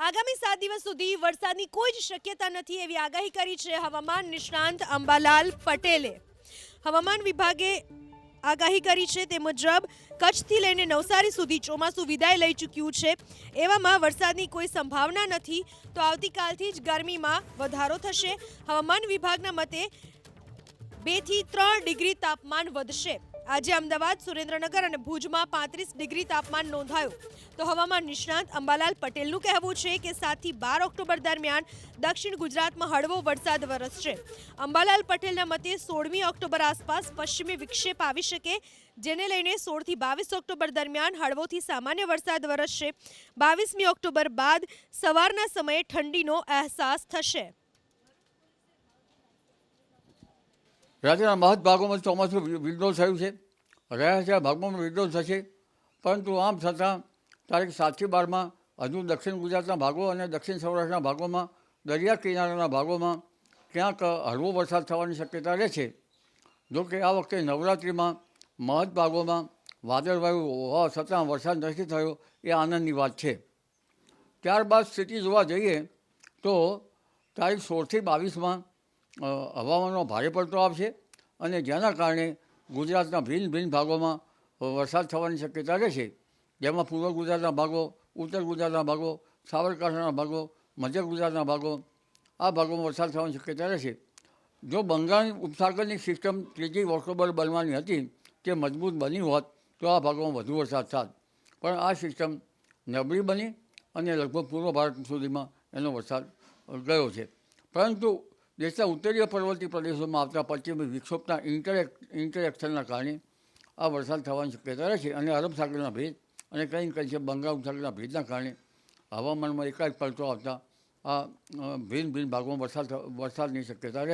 આગામી સાત દિવસ સુધી વરસાદની કોઈ જ શક્યતા નથી એવી આગાહી કરી છે હવામાન નિષ્ણાંત અંબાલાલ પટેલે. હવામાન વિભાગે આગાહી કરી છે તે મુજબ કચ્છથી લઈને નવસારી સુધી ચોમાસું વિદાય લઈ ચૂક્યું છે. એવામાં વરસાદની કોઈ સંભાવના નથી તો આવતીકાલથી જ ગરમીમાં વધારો થશે. હવામાન વિભાગના મતે બેથી ત્રણ ડિગ્રી તાપમાન વધશે. આજે અમદાવાદ, સુરેન્દ્રનગર અને ભુજમાં પાંત્રીસ ડિગ્રી તાપમાન નોંધાયું. તો હવામાન નિષ્ણાંત અંબાલાલ પટેલનું કહેવું છે કે સાતથી બાર ઓક્ટોબર દરમિયાન દક્ષિણ ગુજરાતમાં હળવો વરસાદ વરસશે. અંબાલાલ પટેલના મતે સોળમી ઓક્ટોબર આસપાસ પશ્ચિમી વિક્ષેપ આવી શકે, જેને લઈને સોળથી બાવીસ ઓક્ટોબર દરમિયાન હળવોથી સામાન્ય વરસાદ વરસશે. બાવીસમી ઓક્ટોબર બાદ સવારના સમયે ઠંડીનો અહેસાસ થશે. રાજ્યના મહદ ભાગોમાં ચોમાસું વિડ્રોલ થયું છે. રહ્યા ભાગોમાં વિડ્રોલ થશે. પરંતુ આમ છતાં, તારીખ સાતથી બારમાં હજુ દક્ષિણ ગુજરાતના ભાગો અને દક્ષિણ સૌરાષ્ટ્રના ભાગોમાં, દરિયા કિનારાના ભાગોમાં ક્યાંક હળવો વરસાદ થવાની શક્યતા રહે છે. જો કે આ વખતે નવરાત્રિમાં મહદ ભાગોમાં વાદળવાયુ હોવા છતાં વરસાદ નથી થયો એ આનંદની વાત છે. ત્યારબાદ સ્થિતિ જોવા જઈએ તો તારીખ સોળથી બાવીસમાં અ, હવામાનમાં ભારે પડતો આવશે અને જેના કારણે ગુજરાતના ભિન્ન ભિન્ન ભાગોમાં વરસાદ થવાની શક્યતા રહેશે જેમાં પૂર્વ ગુજરાતના ભાગો ઉત્તર ગુજરાતના ભાગો સાબરકાંઠાના ભાગો મધ્ય ગુજરાતના ભાગો આ ભાગોમાં વરસાદ થવાની શક્યતા રહેશે જો બંગાળની ઉપસાગરની સિસ્ટમ ત્રીજી ઓક્ટોબર બનવાની હતી તે મજબૂત બની હોત તો આ ભાગોમાં વધુ વરસાદ થાત. પણ આ સિસ્ટમ નબળી બની અને લગભગ પૂર્વ ભારત સુધીમાં એનો વરસાદ ગયો છે. પરંતુ દેશના ઉત્તરીય પર્વતીય પ્રદેશોમાં આવતા પશ્ચિમી વિક્ષોભના ઇન્ટરેક ઇન્ટરેક્શનના કારણે આ વરસાદ થવાની શક્યતા રહે છે અને અરબ સાગરના ભેજ અને કંઈ કંઈ છે, બંગાળ ઉપસાગરના ભેજના કારણે હવામાનમાં એકાએક પલટો આવતા આ ભિન્ન ભિન્ન ભાગોમાં વરસાદ વરસાદની શક્યતા રહે